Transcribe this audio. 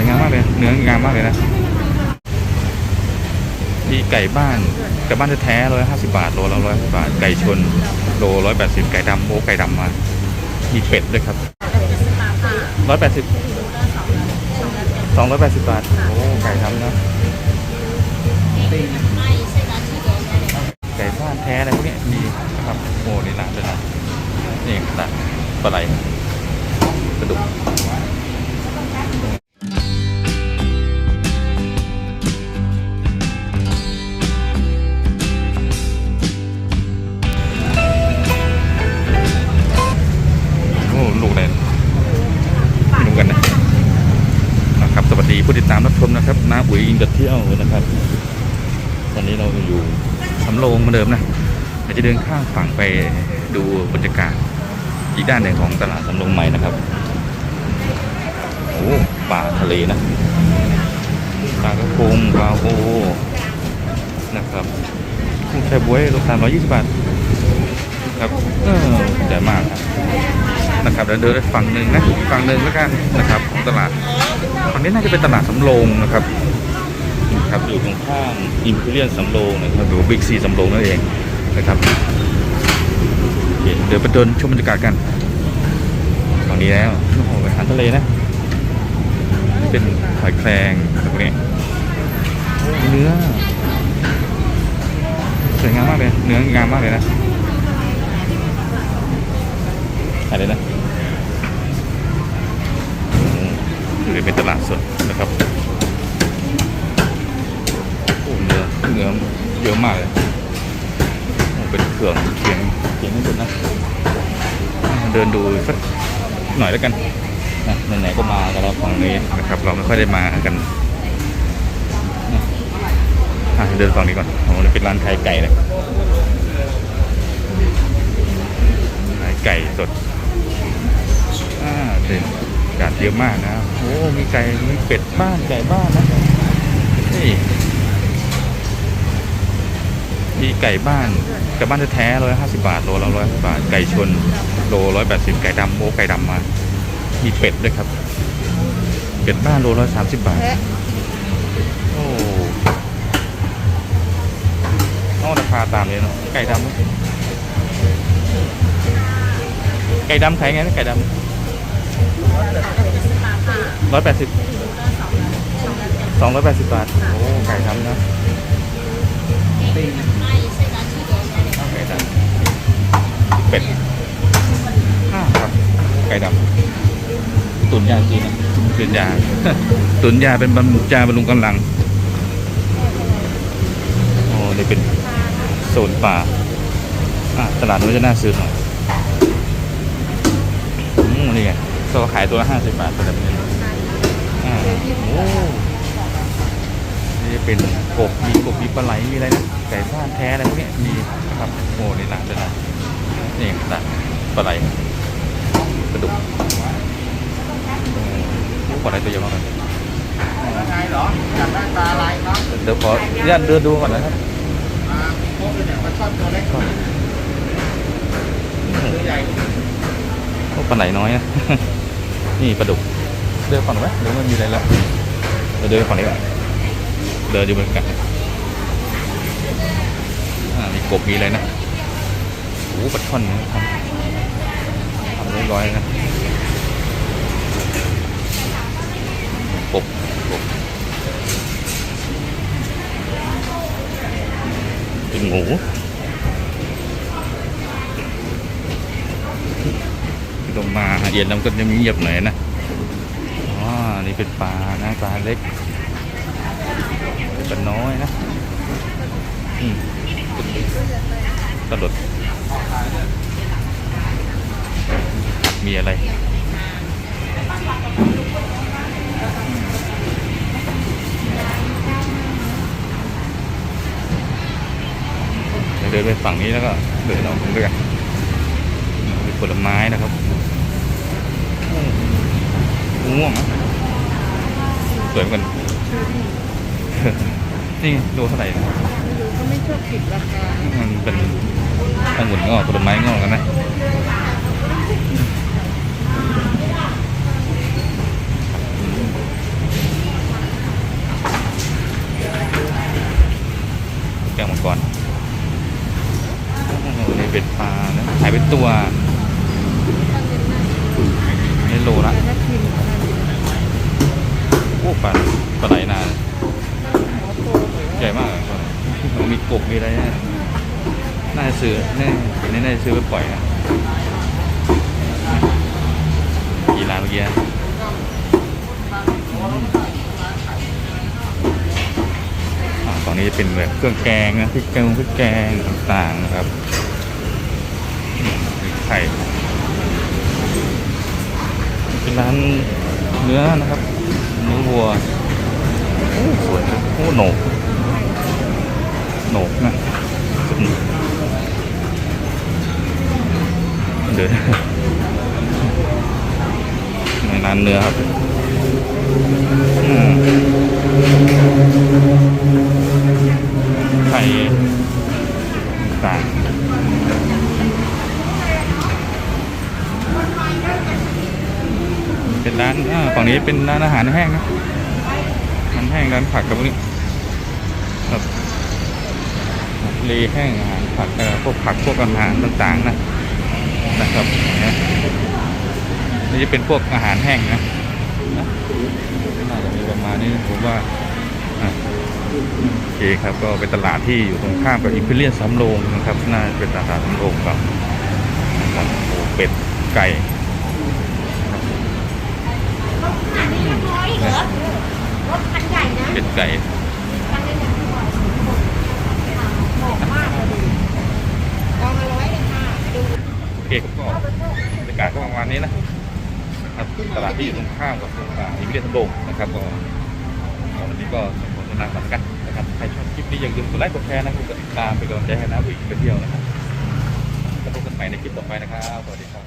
วยงามมากเลย เนื้องามมากเลยนะมีไก่บ้านไก่บ้านแท้ๆร้อยห้าสิบาทโลละร้อยบาท ไก่ชนโลร้อยแปดสิบไก่ดำโอ้ไก่ดำมา มีเป็ดด้วยครับร้อยแปดสิบสองร้อยแปดสิบบาท โอ้ไก่ดำนะไก่บ้านแท้อะไรพวกเนี้ยมีครับโอ้ในร้านเลยนะนี่ร้านปลาไหลกระดูก ผู้ติดตามรับชมนะครับน้าอุ๋ยอินกับเที่ยวนะครับ ตอนนี้เราอยู่สำโรงเหมือนเดิมนะเดี๋ยวจะเดินข้ามฝั่งไปดูบรรยากาศอีกด้านหนึ่งของตลาดสำโรงใหม่นะครับโอ้ปลาทะเลนะปลากระพงปลาโอนะครับกุ้งแช่บ๊วยราคา120บาทครับเออใหญ่มากนะครับเดี๋ยวเดินฝั่งหนึ่งนะฝั่งหนึ่งแล้วกันนะครับของตลาด ฝั่งนี้น่าจะเป็นตลาดสำโรงนะครับครับอยู่ตรงข้ามอิมพีเรียนสำโรงนะครับหรือบิ๊กซีสำโรงนั่นเองนะครับเดี๋ยวไปเดินชมบรรยากาศกันฝั่งนี้แล้วโอ้โหอาหารทะเลนะนี่เป็นหอยแครงอะไรพวกนี้โอ้เนื้อสวยงามมากเลย เนื้องามมากเลยนะอะไรนะอืม นี่เป็นตลาดสดนะครับโอ้เนื้อเนื้อเยอะมากเลยเป็นเครื่องเคียงเคียงให้ดูนะเดินดูสักหน่อยแล้วกันนะไหนๆก็มากันแล้วฝั่งนี้นะครับ เราไม่ค่อยได้มากันเดินฝั่งนี้ก่อนโอ้เป็นร้านขายไก่เลยขายไก่สดอ่าเด่น กาดเยอะมากนะ โอ้ มีไก่ มีเป็ดบ้าน ไก่บ้านนะนี่มีไก่บ้านไก่บ้านแท้ๆร้อยห้าสิบาท โลละร้อยบาท ไก่ชน โลร้อยแปดสิบไก่ดำโอ้ไก่ดำมา มีเป็ดด้วยครับ เป็ดบ้านโลร้อยสามสิบบาท โอ้เอาราคาตามเลยเนาะ ไก่ดำไก่ดำขายไงนะไก่ดำ ร้อยแปดสิบสองร้อยแปดสิบบาท โอ้ ไก่ดำนะเป็ดห้าครับ ไก่ดำตุนยาจีนนะตุนยา ตุนยาเป็นบำรุยาบำรุงกำลัง โอ้นี่เป็นโซนป่าอะตลาดนี้จะน่าซื้อหน่อยอืมนี่ไง ก็ขายตัวละห้าสิบบาทแบบนี้อ่าโอ้นี่จะเป็นกบมีกบมีปลาไหลมีอะไรนะไก่บ้านแท้อะไรพวกนี้มีนะครับโอ้ในร้านเลยนะนี่ตลาดปลาไหลกระดูกปลาไหลตัวใหญ่มากเลยไงเหรออยากได้ปลาอะไรครับเดี๋ยวขออนุญาตเดินดูก่อนนะครับปลาพวกเนี่ยปลาช่อนตัวเล็กตัวใหญ่ปลาไหลน้อยนะ นี่ปลาดุกเดินฝั่งไหมหรือมันมีอะไรแล้วเราเดินฝั่งนี้ก่อนเดินอยู่บนกันอ่ามีกบมีอะไรนะโอ้ปลาช่อนนะครับทำเรียบร้อยนะกบกบเป็นหมู ลงมาเย็นแล้วก็จะมีเงียบหน่อยนะอ๋อนี่เป็นปลานะปลาเล็กปลาน้อยนะอืมกระโดดมีอะไรเดินไปฝั่งนี้แล้วก็เดินออกด้วยกันมีผลไม้นะครับ ม่วงนะสวยเหมือนกัน จริดูเท่าไหร่นะก็ไม่ชอบติดราคามันเป็นองุ่นงอต้นไม้งอกกันนะแก้วมังกนในเป็ดปลานะายเป็นตัวไม่โลละ ตเหมือนใหญ่มากอะมันมีกบมีอะไรเนี่ยน่าจะซื้อแน่เห็นน่าจะซื้อไปปล่อยนะกี่ร้านเมื่อกี้ตอนนี้จะเป็นแบบเครื่องแกงนะพริกแกงพริกแกงต่างๆนะครับไข่เป็นร้านเนื้อนะครับเนื้อวัวโอ้สวยนะโอ้โหนก โหนกนะอืม เดี๋ยวในร้านเนื้อครับไข่ต่างเป็นร้านฝั่งนี้เป็นร้านอาหารแห้งนะอาหารแห้งร้านผักกับพวกนี้ครับ ทะเลแห้งอาหารผักเอ่อพวกผักพวกอาหารต่างๆนะนะครับนะนี่จะเป็นพวกอาหารแห้งนะนะน่าจะมีประมาณนี้นะผมว่าอะโอเคครับก็เป็นตลาดที่อยู่ตรงข้ามกับอิมพีเรียนสำโรงนะครับน่าจะเป็นตลาดสำโรงครับนะครับโอ้เป็ดไก่ครับอันนี้เรียบร้อยเหรอรถคันใหญ่นะเป็ดไก่ คันใหญ่ๆบอกมากเลยกองละร้อยเลยค่ะดู โอเคครับก็บรรยา ก็ประมาณนี้นะครับตลาดที่อยู่ตรงข้ามกับอ่าอิมเรียทันโดงนะครับก็วันนี้ก็สมบูรณ์นาเหมือนกันนะครับใครชอบคลิปนี้อย่าลืมกดไลค์กดแชร์นะครับกดติดตามเป็นกำลังใจให้นะวิ่งไปเที่ยวนะครับแล้วพบกันใหม่ในคลิปต่อไปนะครับสวัสดีครับ